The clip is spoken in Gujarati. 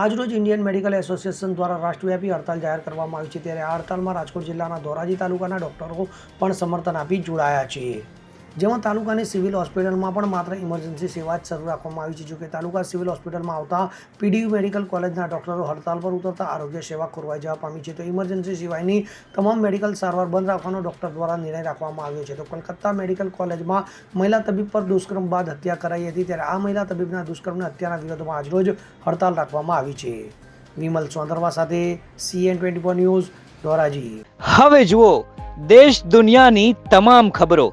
આજરોજ ઇન્ડિયન મેડિકલ એસોસિએશન દ્વારા રાષ્ટ્રવ્યાપી હડતાલ જાહેર કરવામાં આવી છે. ત્યારે આ હડતાલમાં રાજકોટ જિલ્લાના ધોરાજી તાલુકાના ડોક્ટરો પણ સમર્થન આપી જોડાયા છે. જેમાં તાલુકાની સિવિલ હોસ્પિટલમાં પણ માત્ર ઇમરજન્સી સેવા જ શરૂ રાખવામાં આવી છે. જોકે તાલુકા સિવિલ હોસ્પિટલમાં આવતા પીડીયુ મેડિકલ કોલેજના ડોક્ટરો હડતાલ પર ઉતરતા આરોગ્ય સેવા ખોરવાઈ જવા પામી છે. તો ઇમરજન્સી સિવાયની તમામ મેડિકલ સારવાર બંધ રાખવાનો ડોક્ટર દ્વારા નિર્ણય રાખવામાં આવ્યો છે. તો કલકત્તા મેડિકલ કોલેજમાં મહિલા તબીબ પર દુષ્કર્મ બાદ હત્યા કરાઈ હતી ત્યારે આ મહિલા તબીબના દુષ્કર્મની હત્યાના વિરોધમાં આજરોજ હડતાલ રાખવામાં આવી છે. વિમલ ચોંદરવા સાથે CN twenty four news, Dhoraji. હવે જુઓ, દેશ દુનિયાની તમામ ખબરો.